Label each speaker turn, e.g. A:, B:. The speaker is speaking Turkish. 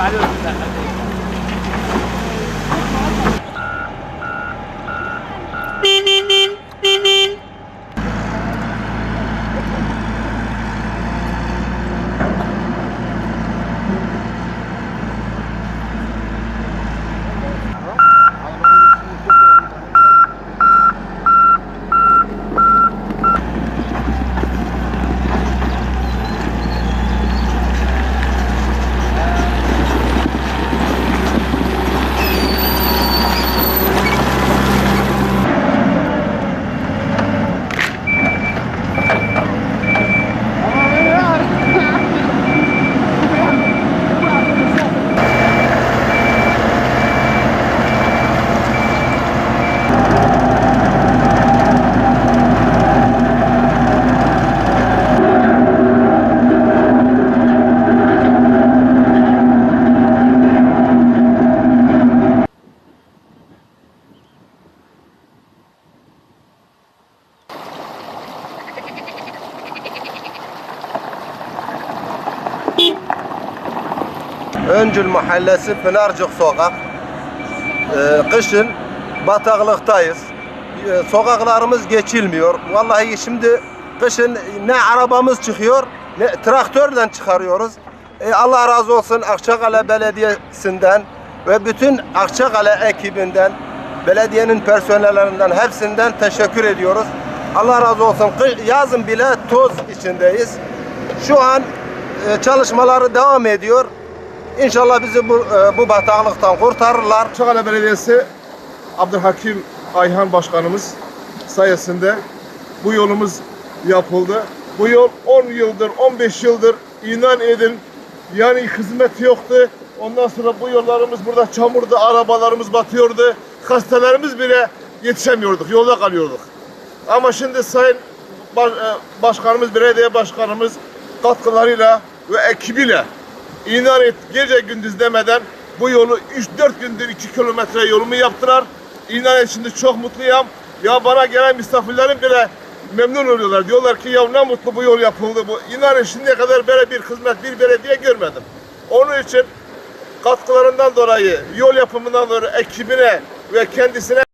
A: معلومة. Öncül Mahallesi Pınarcık Sokak. Ee, kışın bataklıktayız. Ee, sokaklarımız geçilmiyor. Vallahi şimdi kışın ne arabamız çıkıyor ne traktörle çıkarıyoruz. Ee, Allah razı olsun Akçakale Belediyesi'nden ve bütün Akçakale ekibinden, belediyenin personellerinden hepsinden teşekkür ediyoruz. Allah razı olsun. Yazın bile toz içindeyiz. Şu an e, çalışmaları devam ediyor. İnşallah bizi bu, e, bu bataklıktan kurtarırlar.
B: Çakale Belediyesi Abdülhakim Ayhan Başkanımız sayesinde bu yolumuz yapıldı. Bu yol 10 yıldır, 15 yıldır inan edin yani hizmet yoktu. Ondan sonra bu yollarımız burada çamurdu, arabalarımız batıyordu. Hastalarımız bile yetişemiyorduk, yolda kalıyorduk. Ama şimdi Sayın e, Başkanımız, Belediye Başkanımız katkılarıyla ve ekibiyle inan et gece gündüz demeden bu yolu 3-4 gündür 2 kilometre yolumu yaptılar. İnan et şimdi çok mutluyum. Ya bana gelen misafirlerim bile memnun oluyorlar. Diyorlar ki ya ne mutlu bu yol yapıldı. Bu inan et şimdiye kadar böyle bir hizmet bir belediye görmedim. Onun için katkılarından dolayı yol yapımından dolayı ekibine ve kendisine